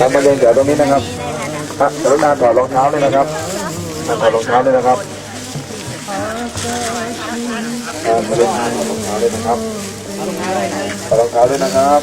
ทำมาเรียนแถวตรงนี้นะครับอะกรุณาถอดรองเท้าด้วยนะครับถอดรองเท้าด้วยนะครับมาเรียนถอดรองเท้าด้วยนะครับถอดรองเท้าด้วยนะครับ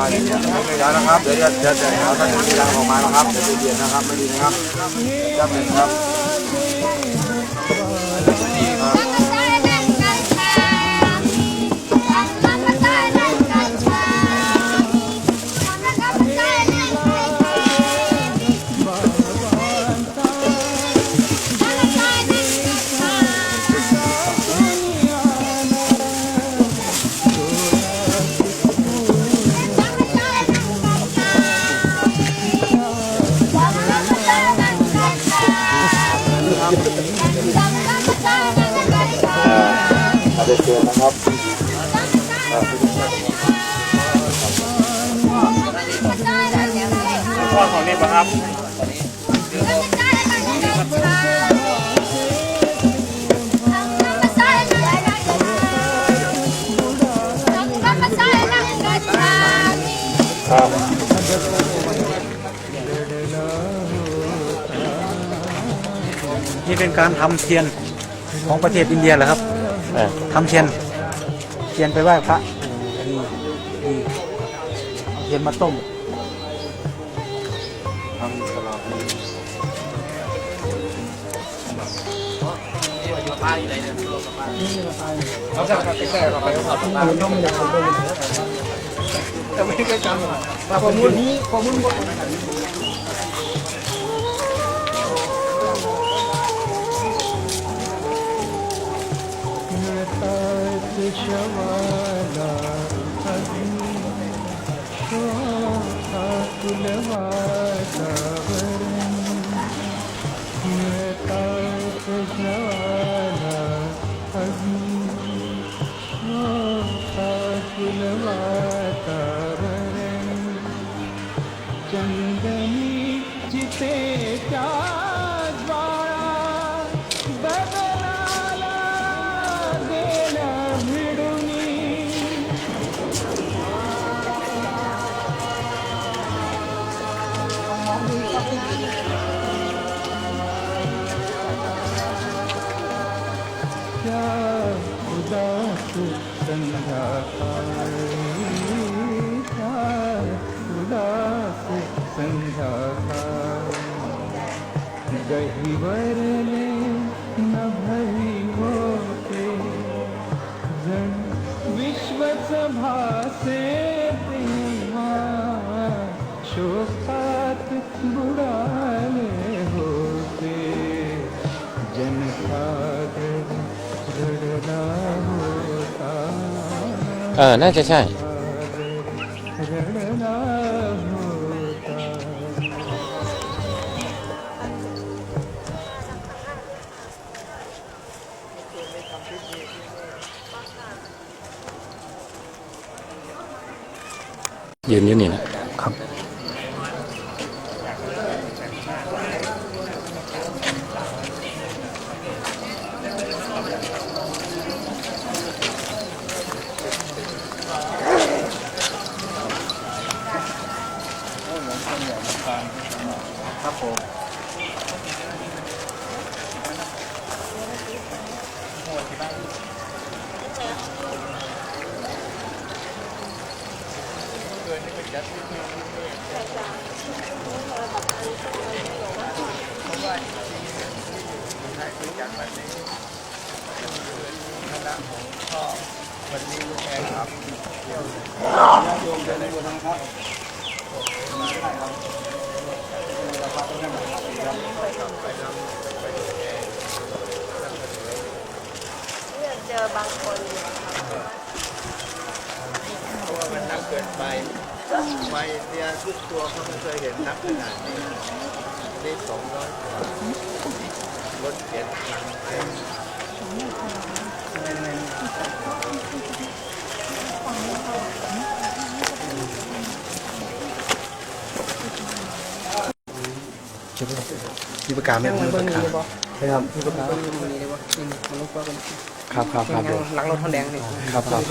ไม่ขยายนะครับ เดี๋ยวจะจะจะเอาท่านจะมีรางออกมานะครับจะเย็นนะครับไม่ดีนะครับจับหนึ่งครับ พ่อของนี่ปะครับครับนี่เป็นการทำเทียนของประเทศอินเดียเหรอครับทำเทียน เทียนไปไหว้พระดีดีเอาเทียนมาต้มทำตลอด เขาสั่งกับติ๊กแต่กับไปครับต้องมีความรู้แต่ไม่ได้จำแต่ความรู้นี้ความรู้ก็ชวาาอันชวาคุลวา เออ น่าจะใช่ ยืนอยู่นี่นะ ตัวเขาไม่เคยเห็นนักขนาดนี้นี่สองร้อยกว่ารถเจ็ดคันเต็มมีประกาศไหมมีประกาศครับมีประกาศมีเลยวะนี่มันลุกว่ากันครับครับครับหลังรถทองแดงนี่ครับครับ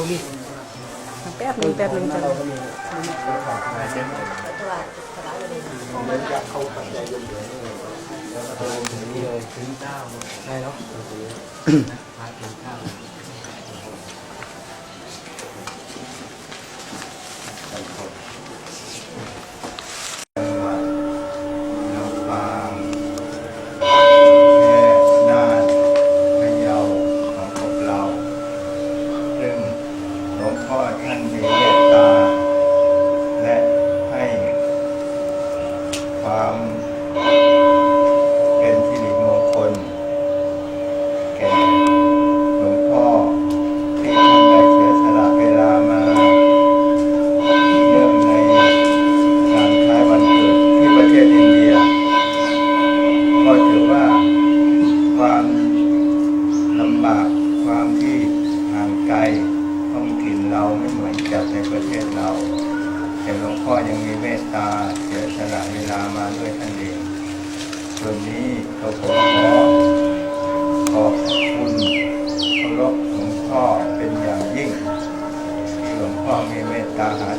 แป๊บนึงแป๊บนึงจ้ะ หนึงจะล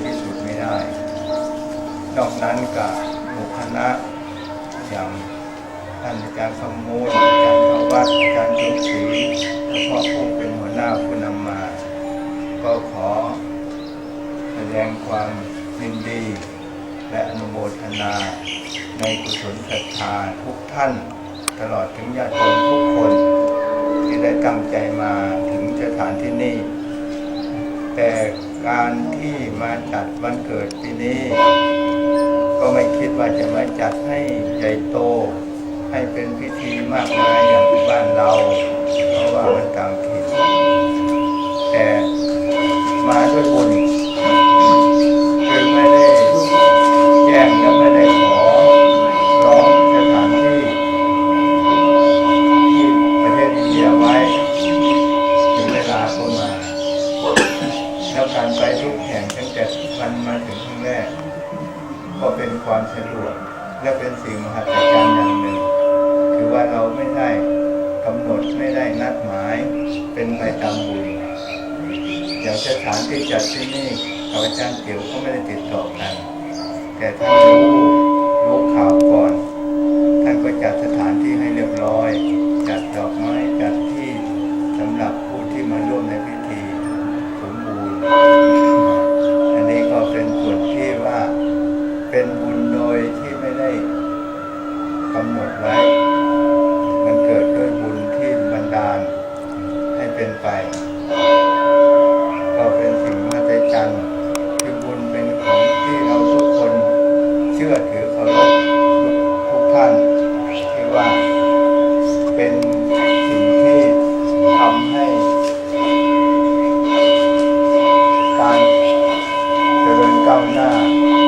ตตาหาที่สุดไม่ได้ นอกนั้นกับหมู่คณะอย่างท่านอาจารย์สมมูลอาจารย์ธวัฒน์อาจารย์จุศรีและพ่อผู้เป็นหัวหน้าผู้นำมา ก็ขอแสดงความยินดี และอนุโมทนา ในกุศลศรัทธาทุกท่าน ตลอดถึงญาติโยมทุกคน ที่ได้ตั้งใจมาถึงสถานที่นี้แต่ การที่มาจัดวันเกิดปีนี้ ก็ไม่คิดว่าจะมาจัดให้ใหญ่โต ให้เป็นพิธีมากมายอย่างที่บ้านเรา เพราะว่ามันต่างถิ่นแต่มาด้วยบุญ ชื่อถือเคารพทุกท่านที่ว่าเป็นสิ่งที่ทำให้การเจริญก้าวหน้า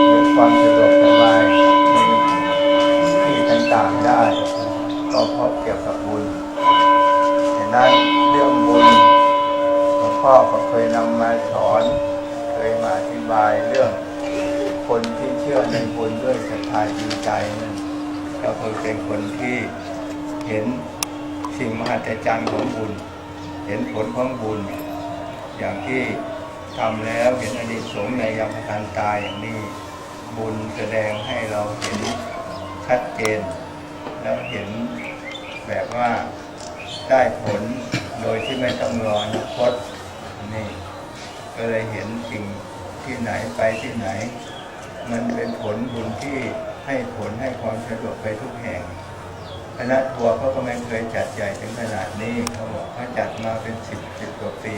หรือความสะดวกสบายในที่ต่างๆได้ก็เพราะเกี่ยวกับบุญดังนั้นเรื่องบุญหลวงพ่อก็เคยนำมาสอน เคยมาอธิบายเรื่องคนท ชื่อในบุญด้วยศรัทธาจริงใจนั้นก็คือเป็นคนที่เห็นสิ่งมหัศจรรย์ของบุญ เห็นผลของบุญ อย่างที่ทำแล้วเห็นอนิสงส์ในยามการตายอย่างนี้ บุญแสดงให้เราเห็นชัดเจน แล้วเห็นแบบว่าได้ผลโดยที่ไม่ต้องรออนาคตนี่ก็เลยเห็นสิ่งที่ไหนไปที่ไหน มันเป็นผลบุญที่ให้ผลให้ความสะดวกไปทุกแห่งขณะทัวร์เขาก็ไม่เคยจัดใหญ่ถึงขนาดนี้เขาบอกเขาจัดมาเป็นสิบสิบกว่าปี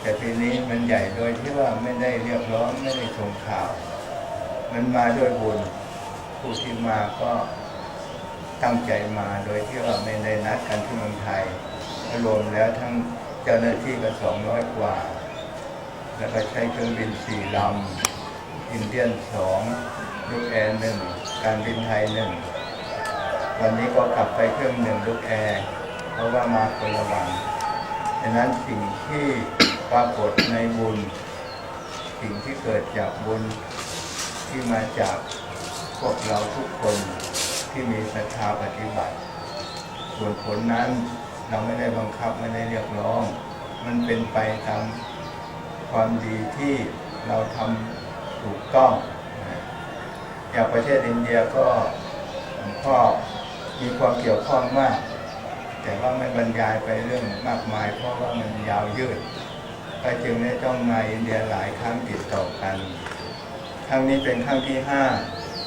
แต่ปีนี้มันใหญ่โดยที่ว่าไม่ได้เรียกร้องไม่ได้ส่งข่าว มันมาด้วยบุญผู้ที่มาก็ตั้งใจมาโดยที่ว่าไม่ได้นัดกันที่เมืองไทยรวมแล้วทั้งเจ้าหน้าที่ก็สองร้อยกว่า แล้วก็ใช้เครื่องบินสี่ลำ อินเดียนสองลูกแอร์หนึ่งการบินไทยหนึ่งวันนี้ก็กลับไปเครื่องหนึ่งลูกแอร์เพราะว่ามาคนละวันดังนั้นสิ่งที่ปรากฏในบุญ สิ่งที่เกิดจากบุญที่มาจากพวกเราทุกคนที่มีศรัทธาปฏิบัติ ส่วนผลนั้นเราไม่ได้บังคับไม่ได้เรียกร้อง มันเป็นไปตามความดีที่เราทำ ถูกต้องอย่างประเทศอินเดียก็หลวงพ่อมีความเกี่ยวข้องมาก แต่ว่าไม่บรรยายไปเรื่องมากมาย เพราะว่ามันยาวยืดก็จึงได้ต้องมาอินเดียหลายครั้งติดต่อกันครั้งนี้เป็นครั้งที่ห้า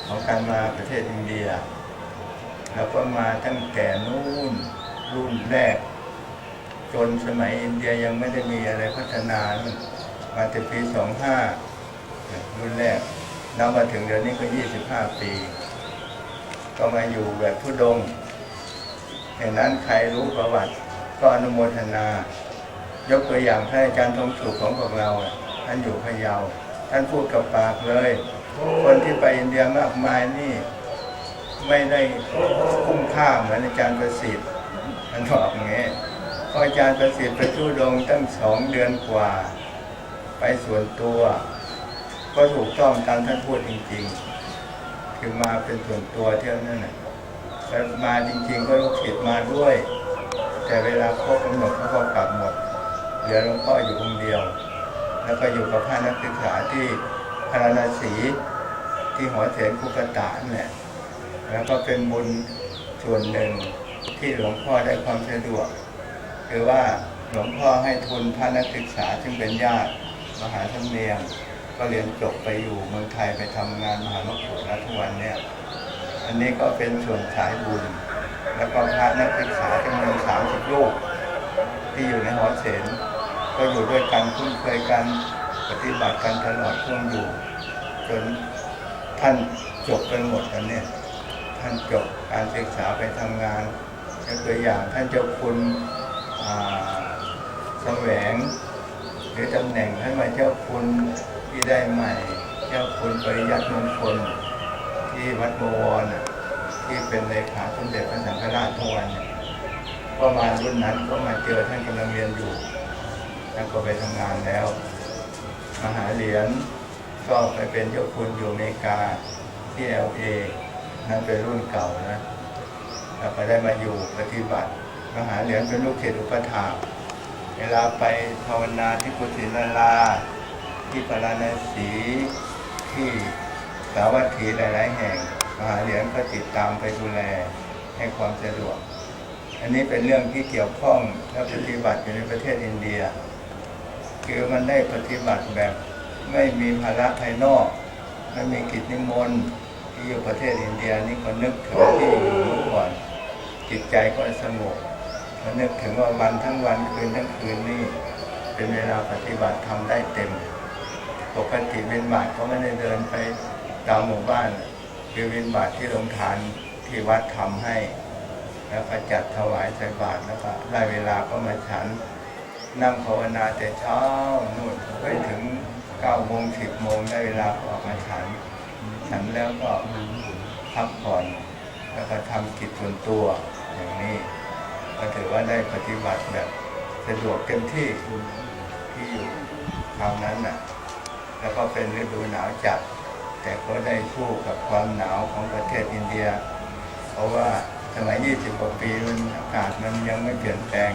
ของการมาประเทศอินเดีย แล้วก็มาตั้งแต่นู่นรุ่นแรก จนสมัยอินเดียยังไม่ได้มีอะไรพัฒนา มาแต่ปีสองห้า รุ่นแรกแล้วมาถึงเดี๋ยวนี้ก็ยี่สิบห้าปี ก็มาอยู่แบบทุดงเห็นนั้นใครรู้ประวัติก็อนุโมทนา ยกตัวอย่างท่านอาจารย์ทองสุขของพวกเราท่านอยู่พะเยา ท่านพูดกับปากเลย คนที่ไปอินเดียมากมายนี่ ไม่ได้คุ้มค่าเหมือนอาจารย์ประสิทธิ์ท่านบอกอย่างนี้พราะอาจารย์ประสิทธิ์ไปทุดงตั้งสองเดือนกว่า ไปส่วนตัว ก็ถูกต้องตามท่านพูดจริง ๆ คือมาเป็นส่วนตัวเท่านั้นน่ะแต่มาจริง ๆ ก็ลูกศิษย์มาด้วย แต่เวลาครบกำหนดเขาก็กลับหมดเหลือหลวงพ่ออยู่องค์เดียว แล้วก็อยู่กับพระนักศึกษาที่พาราณสีที่หอเถนคุกตะนั่นแหละแล้วก็เป็นบุญส่วนหนึ่งที่หลวงพ่อได้ความสะดวกคือว่าหลวงพ่อให้ทุนพระนักศึกษาซึ่งเป็นญาติมหาธรรมเนียม ก็เรียนจบไปอยู่เมืองไทยไปทำงานมหามกุฏแล้วทุกวันเนี่ยอันนี้ก็เป็นส่วนสายบุญ แล้วก็พระนักศึกษาจำนวนสามสิบรูปที่อยู่ในหอเสนก็อยู่ด้วยกันคุ้นเคยกันปฏิบัติกันตลอดช่วงอยู่ จนท่านจบกันหมดกันเนี่ยท่านจบการศึกษาไปทำงานยกตัวอย่างท่านเจ้าคุณแสวงหรือตำแหน่งท่านมาเจ้าคุณ ที่ได้ใหม่เจ้าคุณปริยัติมงคลที่วัดบวรที่เป็นเลขาสมเด็จพระสังฆราชทุกวันก็มารุ่นนั้นก็มาเจอท่านกำลังเรียนอยู่ท่านก็ไปทำงานแล้ว มหาเหรียญก็ไปเป็นเจ้าคุณอยู่อเมริกาที่เอลเอนั่นเป็นรุ่นเก่านะแล้วก็ได้มาอยู่ปฏิบัติมหาเหรียญเป็นลูกศิษย์อุปถาเวลาไปภาวนาที่กุฏินาลา ที่ปาราณสีที่สาวัตถีหลาย ๆ แห่งมหาเหรียญก็ติดตามไปดูแลให้ความสะดวก อันนี้เป็นเรื่องที่เกี่ยวข้องและปฏิบัติอยู่ในประเทศอินเดีย คือมันได้ปฏิบัติแบบไม่มีภาระภายนอกไม่มีกิจนิมนต์ที่อยู่ประเทศอินเดียนี่ก็นึกถึงที่อยู่ก่อนจิตใจก็สงบก็นึกถึงว่าวันทั้งวันคืนทั้งคืนนี่เป็นเวลาปฏิบัติทำได้เต็ม ปกติเป็นบาทก็ไม่ได้เดินไปตามหมู่บ้านคือเป็นบาทที่ลงทานที่วัดทำให้ แล้วก็จัดถวายใส่บาตรแล้วก็ได้เวลาก็มาฉัน นั่งภาวนาแต่เช้านู่นไปถึงเก้าโมงสิบโมงได้เวลาออกมาฉัน ฉันแล้วก็พักผ่อนแล้วก็ทำกิจส่วนตัวอย่างนี้ก็ถือว่าได้ปฏิบัติแบบสะดวกเต็มที่ที่อยู่คราวนั้นน่ะ แล้วก็เป็นฤดูหนาวจัด แต่ก็ได้คู่กับความหนาวของประเทศอินเดีย เพราะว่าสมัย 20 กว่าปีมันอากาศมันยังไม่เปลี่ยนแปลง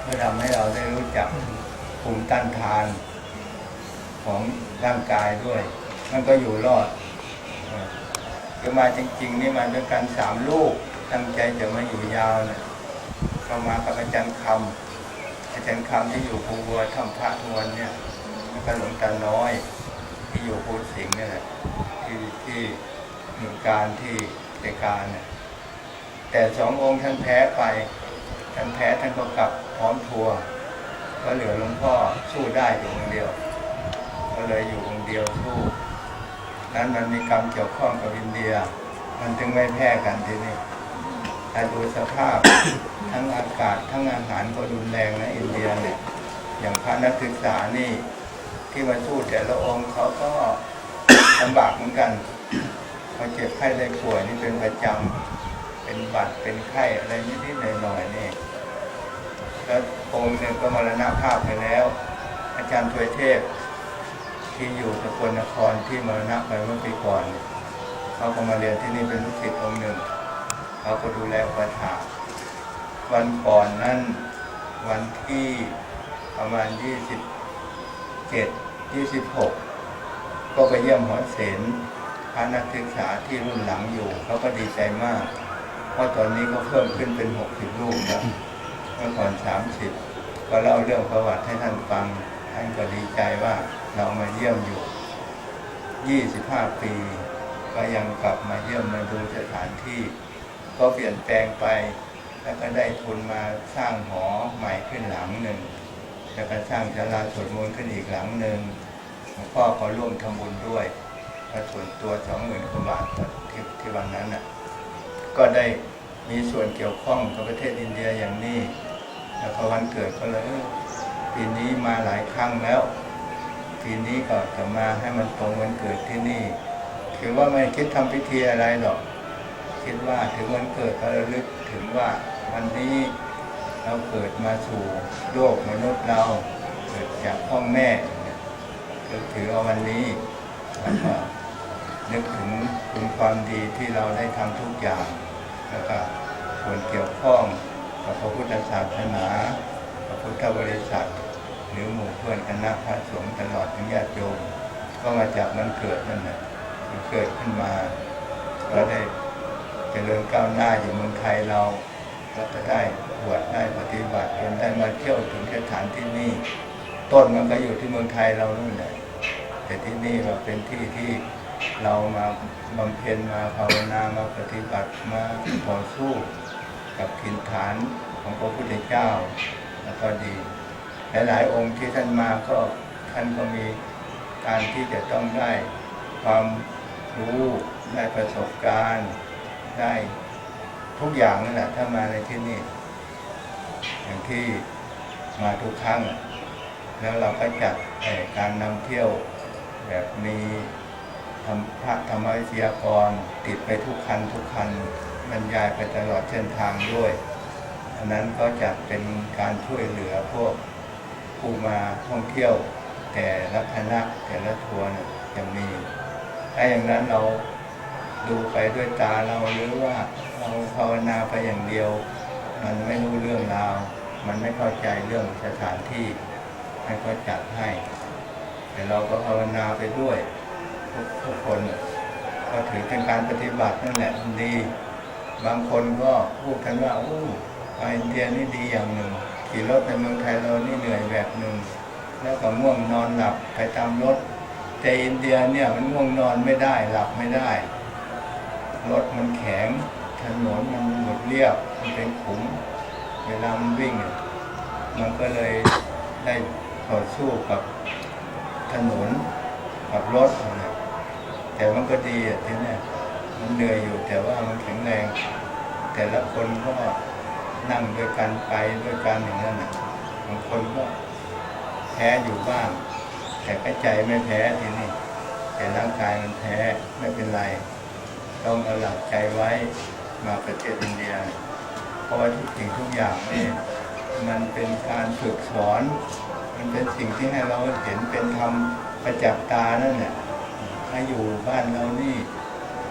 เพื่อทำให้เราได้รู้จักภูมิต้านทานของร่างกายด้วย มันก็อยู่รอดเออคือมาจริง ๆ นี่มาด้วยกันสามลูก ตั้งใจจะมาอยู่ยาวเนี่ยก็มากับอาจารย์คำอาจารย์คำที่อยู่ภูบัวถ้ำพระทวนเนี่ย แล้วก็หลวงตาน้อย ที่อยู่ภูสิงห์เนี่ยแหละที่ที่หน่วยการที่เจการเนี่ยแต่สององค์ท่านแพ้ไป ท่านแพ้ท่านก็กลับพร้อมทัวร์ก็เหลือหลวงพ่อสู้ได้อยู่องค์เดียว ก็เลยอยู่องค์เดียวสู้ นั้นมันมีกรรมเกี่ยวข้องกับอินเดีย มันจึงไม่แพ้กันทีนี้ถ้าดูสภาพทั้งอากาศทั้งอาหารก็รุนแรงนะอินเดียเนี่ยอย่างพระนักศึกษานี่ ที่มาสู้แต่ละองค์เขาก็ลำบากเหมือนกันเขาเจ็บไข้ได้ป่วยนี่เป็นประจำเป็นบัดเป็นไข้อะไรนิดๆหน่อยๆนี่แล้วองค์หนึ่งก็มรณภาพไปแล้ว อาจารย์ถวยเทพ ที่อยู่สกลนครที่มรณะไปเมื่อปีก่อนเขาก็มาเรียนที่นี่เป็นลูกศิษย์องค์หนึ่งเขาก็ดูแลอุปถาวันก่อนนั่นวันที่ประมาณ27 26 ก็ไปเยี่ยมหอเสนพระนักศึกษาที่รุ่นหลังอยู่เขาก็ดีใจมาก เพราะตอนนี้ก็เพิ่มขึ้นเป็น 60ลูกแล้วเมื่อก่อน 30 ก็เล่าเรื่องประวัติให้ท่านฟัง ท่านก็ดีใจว่าเรามาเยี่ยมอยู่ 25 ปี ก็ยังกลับมาเยี่ยมมาดูสถานที่ ก็เปลี่ยนแปลงไป แล้วก็ได้ทุนมาสร้างหอใหม่ขึ้นหลังหนึ่ง แล้วก็สร้างศาลาสวดมนต์ขึ้นอีกหลังหนึ่งหลวงพ่อก็ร่วมทำบุญด้วยก็ส่วนตัวสองหมื่นกว่าบาทที่ที่วันนั้นน่ะก็ได้มีส่วนเกี่ยวข้องกับประเทศอินเดียอย่างนี้ แล้วก็วันเกิดก็เลยปีนี้มาหลายครั้งแล้วปีนี้ก็จะมาให้มันตรงวันเกิดที่นี่คือว่าไม่คิดทำพิธีอะไรหรอก คิดว่าถึงวันเกิดก็ระลึกถึงว่าวันนี้ เราเกิดมาสู่โลกมนุษย์เราเกิดจากพ่อแม่ก็ถือเอาวันนี้แล้วก็นึกถึงคุณความดีที่เราได้ทำทุกอย่างแล้วก็ส่วนเกี่ยวข้องกับพระพุทธศาสนาพระพุทธบริษัท หรือหมู่เพื่อนคณะพระสงฆ์ตลอดถึงญาติโยมก็มาจากมันเกิดนั่นแหละมันเกิดขึ้นมา ก็ได้เจริญก้าวหน้าอยู่เมืองไทยเรา เราก็ได้บวชได้ปฏิบัติจนได้มาเที่ยวถึงสถานที่นี่ ต้นมันก็อยู่ที่เมืองไทยเรานู่นแหละแต่ที่นี่เราเป็นที่ที่เรามาบำเพ็ญมาภาวนามาปฏิบัติมาต่อสู้กับถิ่นฐานของพระพุทธเจ้าแล้วก็ดี หลายๆ องค์ที่ท่านมาก็ท่านก็มีการที่จะต้องได้ความรู้ได้ประสบการณ์ได้ ทุกอย่างนั่นแหละถ้ามาในที่นี่ อย่างที่มาทุกครั้ง แล้วเราก็จัดการนำเที่ยวแบบมีธรรมพระธรรมวิทยากรติดไปทุกคันทุกคันบรรยายไปตลอดเส้นทางด้วยอันนั้นก็จะเป็นการช่วยเหลือพวกผู้มาท่องเที่ยว แต่ละคณะแต่ละทัวร์เนี่ยจะมีถ้าอย่างนั้นเรา ดูไปด้วยตาเราหรือว่าเราภาวนาไปอย่างเดียว มันไม่รู้เรื่องราว มันไม่เข้าใจเรื่องสถานที่ให้เขาจัดให้ แต่เราก็ภาวนาไปด้วยทุกทุกคนก็ถือเป็นการปฏิบัตินั่นแหละดี บางคนก็พูดกันว่าโอ้ไปอินเดียนี่ดีอย่างหนึ่ง ขี่รถในเมืองไทยเรานี่เหนื่อยแบบหนึ่ง แล้วก็ง่วงนอนหลับไปตามรถแต่อินเดียเนี่ยมันง่วงนอนไม่ได้หลับไม่ได้ รถมันแข็งถนนมันหมดเรียบมันเป็นขุมเวลามันวิ่ง มันก็เลยได้ต่อสู้กับถนนกับรถนะแต่มันก็ดีอะที่เนี่ยมันเหนื่อยอยู่แต่ว่ามันแข็งแรง แต่ละคนก็นั่งด้วยกันไปด้วยกันอย่างนั้นนะบางคนก็แพ้อยู่บ้าง แต่ก็ใจไม่แพ้ทีนี่แต่ร่างกายมันแพ้ไม่เป็นไร ต้องเอาหลักใจไว้มาประเทศอินเดีย เพราะว่าทุกสิ่งทุกอย่างนี่มันเป็นการฝึกสอน มันเป็นสิ่งที่ให้เราเห็นเป็นธรรมประจักษ์ตานั่นแหละถ้าอยู่บ้านเรานี่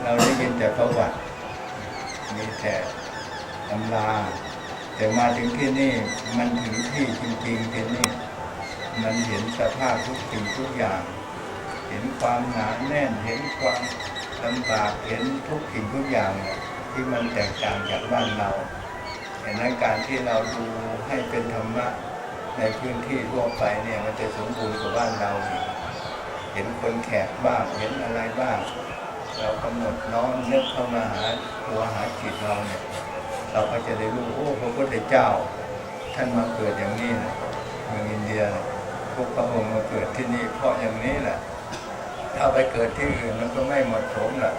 เราได้ยินแต่ประวัติมีแต่ตำราแต่มาถึงที่นี่มันถึงที่จริงๆที่นี่ มันเห็นสภาพทุกสิ่งทุกอย่าง เห็นความหนาแน่นเห็นความ ลำบากเห็นทุกสิ่งทุกอย่างที่มันแตกต่างจากบ้านเราดังนั้นการที่เราดูให้เป็นธรรมะในพื้นที่ทั่วไปเนี่ยมันจะสมบูรณ์กว่าบ้านเรา เห็นคนแขกบ้างเห็นอะไรบ้าง เรากำหนดน้อมนึกเข้ามาหาตัวหาจิตเราเนี่ยเราก็จะได้รู้โอ้พระพุทธเจ้า ท่านมาเกิดอย่างนี้นะเมืองอินเดียนะทุกพระองค์มาเกิดที่นี่เพราะอย่างนี้แหละ ถ้าไปเกิดที่อื่นมันก็ไม่เหมาะสมล่ะ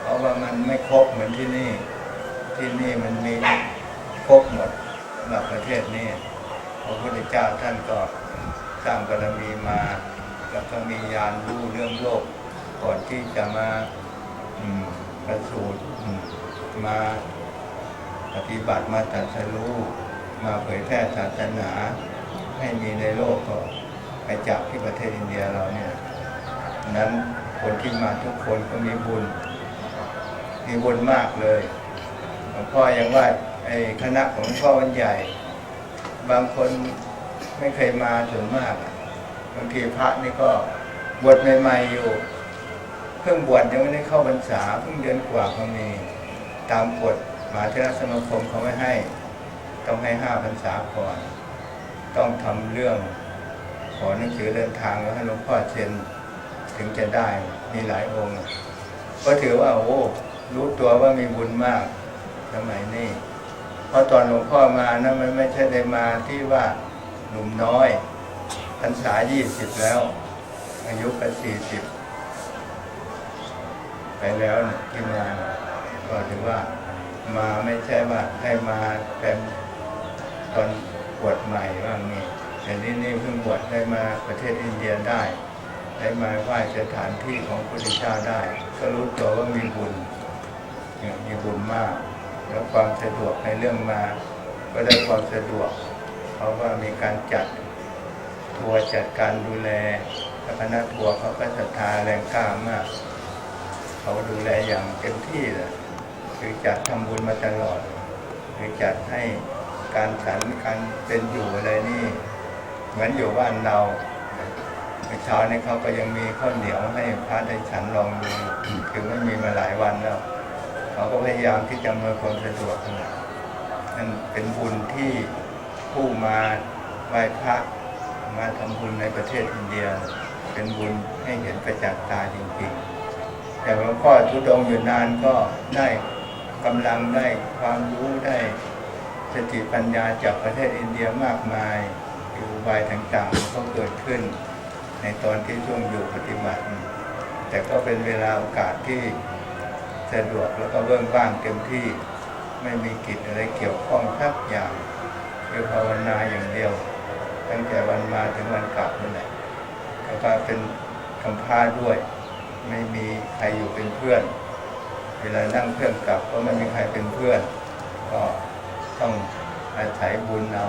เพราะว่ามันไม่ครบเหมือนที่นี่ ที่นี่มันมีครบหมดหรับประเทศนี้พระพุทธเจ้าท่านก็สร้างบารมีมา แล้วก็มียานรู้เรื่องโลก ก่อนที่จะมาประสูติอืมาปฏิบัติมาตรัสรู้มาเผยแพร่ศาสนา ให้มีในโลกก็ไปจากที่ประเทศอินเดียเราเนี่ย นั้นคนที่มาทุกคนก็มีบุญ มีบุญมากเลยหลวงพ่อยังว่าไอ้คณะของหลวงพ่อวันใหญ่ บางคนไม่เคยมาส่วนมากบางทีพระนี่ก็บวชใหม่ๆอยู่เพิ่งบวชยังไม่ได้เข้าพรรษาเพิ่งเดือนกว่าก็มีตามกฎมหาเทรสมาคมเขาไม่ให้ ต้องให้ห้าพรรษาก่อน ต้องทำเรื่องขอหนังสือเดินทางแล้วให้หลวงพ่อเซ็น ถึงจะได้มีหลายองค์ ก็ถือว่าโอ้รู้ตัวว่ามีบุญมากสมัยนี้เพราะตอนหลวงพ่อมานะมันไม่ใช่ได้มาที่ว่าหนุ่มน้อยพรรษายี่สิบแล้ว อายุก็สี่สิบไปแล้วนะที่มาก็ถือว่ามาไม่ใช่ว่าให้มาเป็นตอนบวชใหม่ว่างนี่แต่นี่นี่เพิ่งบวชได้มาประเทศอินเดียได้ ได้มาไหว้สถานที่ของพระพุทธเจ้าได้ ก็รู้ตัวว่ามีบุญมีบุญมาก แล้วความสะดวกในเรื่องมา ก็ได้ความสะดวก เพราะว่ามีการจัดทัวร์จัดการดูแลคณะทัวร์เขาก็ศรัทธาแรงกล้ามาก เขาดูแลอย่างเต็มที่เลยคือจัดทำบุญมาตลอดคือจัดให้การฉันการเป็นอยู่อะไรนี่ เหมือนอยู่บ้านเรา เมื่อเช้านี้เขาก็ยังมีข้าวเหนียวให้พระได้ฉันลองดูคือไม่มีมาหลายวันแล้วเขาก็พยายามที่จะมาความสะดวกนะนั่นเป็นบุญที่ผู้มาไหว้พระมาทำบุญในประเทศอินเดีย เป็นบุญให้เห็นประจักษ์ตาจริงๆ แต่หลวงพ่อทุดงอยู่นานก็ได้กำลังได้ความรู้ได้สติปัญญาจากประเทศอินเดียมากมายอุบายต่างๆก็เกิดขึ้น ในตอนที่ช่วงอยู่ปฏิบัติ แต่ก็เป็นเวลาโอกาสที่สะดวกแล้วก็เบื้องบ้างเต็มที่ไม่มีกิจอะไรเกี่ยวข้องทักอย่างคือภาวนาอย่างเดียว ตั้งแต่วันมาถึงวันกลับนั่นแหละแล้วก็เป็นกำพาด้วย ไม่มีใครอยู่เป็นเพื่อน เวลานั่งเครื่องกลับก็ไม่มีใครเป็นเพื่อน ก็ต้องอาศัยบุญเอา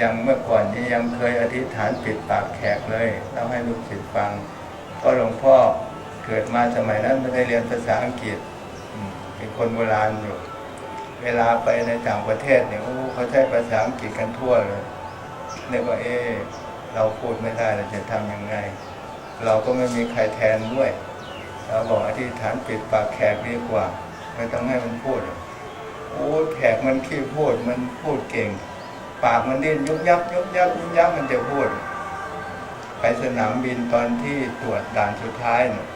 ยังเมื่อก่อนนี้ยังเคยอธิษฐานปิดปากแขกเลยเล่าให้ลูกศิษย์ฟังก็หลวงพ่อเกิดมาสมัยนั้นไม่ได้เรียนภาษาอังกฤษเป็นคนโบราณอยู่ เวลาไปในต่างประเทศเนี่ยโอ้เขาใช้ภาษาอังกฤษกันทั่วเลยนึกว่าเออเราพูดไม่ได้เราจะทำยังไง เราก็ไม่มีใครแทนด้วย เราบอกอธิษฐานปิดปากแขกดีกว่า ไม่ต้องให้มันพูดโอ้แขกมันขี้พูดมันพูดเก่ง ปากมันดิ้นยุบยับยุบยับยุบยับมันจะพูด ไปสนามบินตอนที่ตรวจด่านสุดท้ายเนี่ย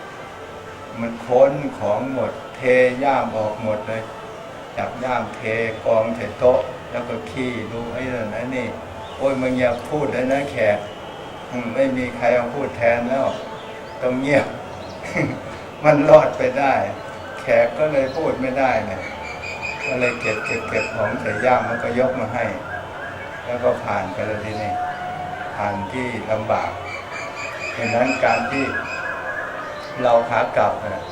มันค้นของหมด เทย่ามออกหมดเลยจับย่ามเทกองใส่โต๊ะ แล้วก็ขี้ดูไอ้นั่นไอ้นี่ โอ้ยมึงอย่าพูดเลยนะแขกไม่มีใครเอาพูดแทนแล้วต้องเงียบ มันรอดไปได้ แขกก็เลยพูดไม่ได้เนี่ยก็เลยเก็บเก็บเก็บของใส่ย่ามมันก็ยกมาให้ แล้วก็ผ่านไปแล้วทีนี้ผ่านที่ลำบากดังนั้นการที่เราขากลับน่ะ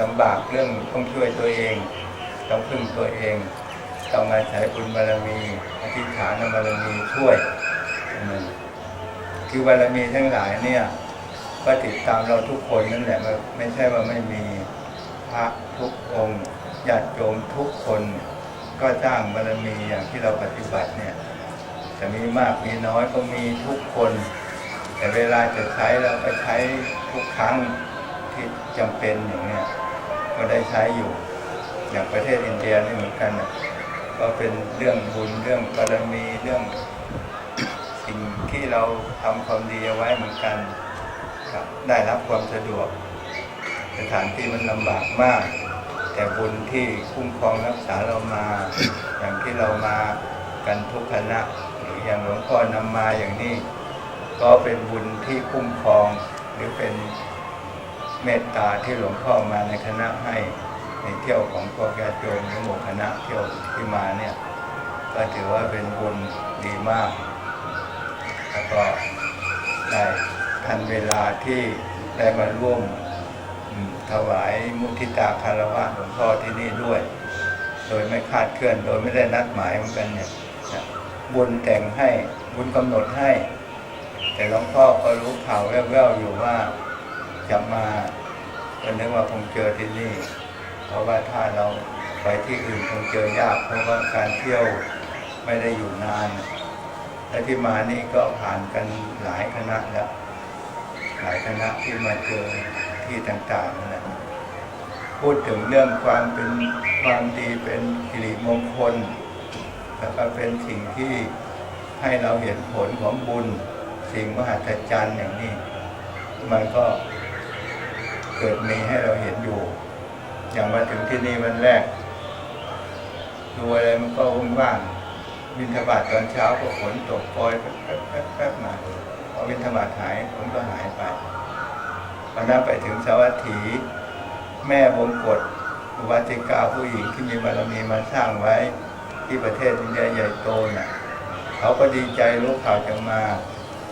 ลำบากเรื่องต้องช่วยตัวเอง ต้องพึ่งตัวเอง ต้องอาศัยบุญบารมีอธิษฐานบารมีช่วยคือบารมีทั้งหลายเนี่ยก็ติดตามเราทุกคนนั่นแหละไม่ไม่ใช่ว่าไม่มีพระทุกองค์ญาติโยมทุกคน ก็สร้างบารมีอย่างที่เราปฏิบัติเนี่ย จะมีมากมีน้อยก็มีทุกคน แต่เวลาจะใช้เราก็ใช้ทุกครั้งที่จำเป็นอย่างเนี้ยก็ได้ใช้อยู่ อย่างประเทศอินเดียนี่เหมือนกันนะก็เป็นเรื่องบุญเรื่องบารมีเรื่องสิ่งที่เราทำความดีเอาไว้เหมือนกันครับได้รับความสะดวก สถานที่มันลำบากมาก แต่บุญที่คุ้มครองรักษาเรามา อย่างที่เรามากันทุกคณะ อย่างหลวงพ่อนำมาอย่างนี้ ก็เป็นบุญที่คุ้มครอง หรือเป็นเมตตาที่หลวงพ่อมาในคณะให้ในเที่ยวของพวกญาติโยมหรือหมู่คณะเที่ยวที่มาเนี่ยก็ถือว่าเป็นบุญดีมาก แล้วก็ได้ทันเวลาที่ได้มาร่วมถวายมุทิตาคารวะหลวงพ่อที่นี่ด้วย โดยไม่คาดเคลื่อน โดยไม่ได้นัดหมายเหมือนกันเนี่ย บุญแต่งให้บุญกำหนดให้ แต่หลวงพ่อก็รู้ข่าวแว่วๆอยู่ว่าจะมาก็นึกว่าคงเจอที่นี่ เพราะว่าถ้าเราไปที่อื่นคงเจอยาก เพราะว่าการเที่ยวไม่ได้อยู่นานและที่มานี่ก็ผ่านกันหลายคณะแล้ว หลายคณะที่มาเจอที่ต่างๆนั่นแหละพูดถึงเรื่องความเป็นความดีเป็นสิริมงคล แล้วก็เป็นสิ่งที่ให้เราเห็นผลของบุญ สิ่งมหัศจรรย์อย่างนี้ มันก็เกิดมีให้เราเห็นอยู่ อย่างมาถึงที่นี่วันแรก ดูอะไรมันก็วุ่นวางๆบินทบาทตอนเช้าก็ฝนตกปลอยแป๊บๆแป๊บมาพอบินทบาทหายฝนก็หายไปวันนั้นไปถึงสวัสถีแม่บงกฎอุบาสิกาผู้หญิงที่มีบารมีมาสร้างไว้ ที่ประเทศอินเดียใหญ่โตน่ะเขาก็ดีใจรู้ข่าวจังมา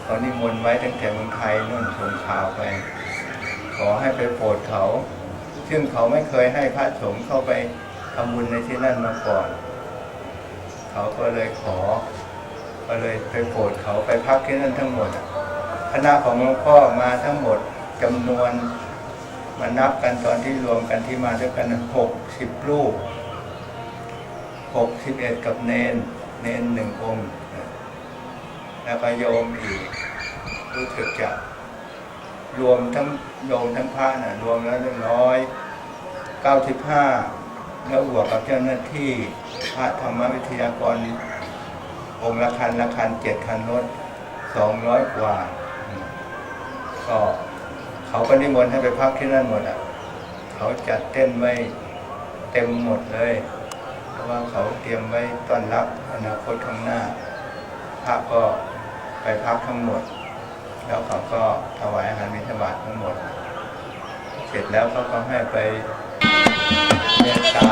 เขานิมนต์ไว้ตั้งแต่เมืองไทยนู่นส่งข่าวไป ขอให้ไปโปรดเขา ซึ่งเขาไม่เคยให้พระสงฆ์เข้าไปทำบุญในที่นั่นมาก่อน เขาก็เลยขอ ก็เลยไปโปรดเขาไปพักที่นั่นทั้งหมดคณะของหลวงพ่อมาทั้งหมดจำนวนมานับกันตอนที่รวมกันที่มาด้วยกันหกสิบรูป หกสิบเอ็ดกับเนน เนนหนึ่งองค์แล้วก็โยมอีก รู้สึกจะรวมทั้งโยมทั้งพระน่ะรวมแล้วหนึ่งร้อยเก้าสิบห้าแล้วบวกกับเจ้าหน้าที่พระธรรมวิทยากร องค์ละคันละคันเจ็ดคันรถสองร้อยกว่า ก็เขาก็นิมนต์ให้ไปพักที่นั่นหมดอะ เขาจัดเต้นไว้เต็มหมดเลย ราะว่าเขาเตรียมไว้ต้อนรับอนาคตข้างหน้าพระก็ไปพักทั้งหมด แล้วเขาก็ถวายอาหารมิถบาททั้งหมด เสร็จแล้วเขาก็ให้ไปเมตตา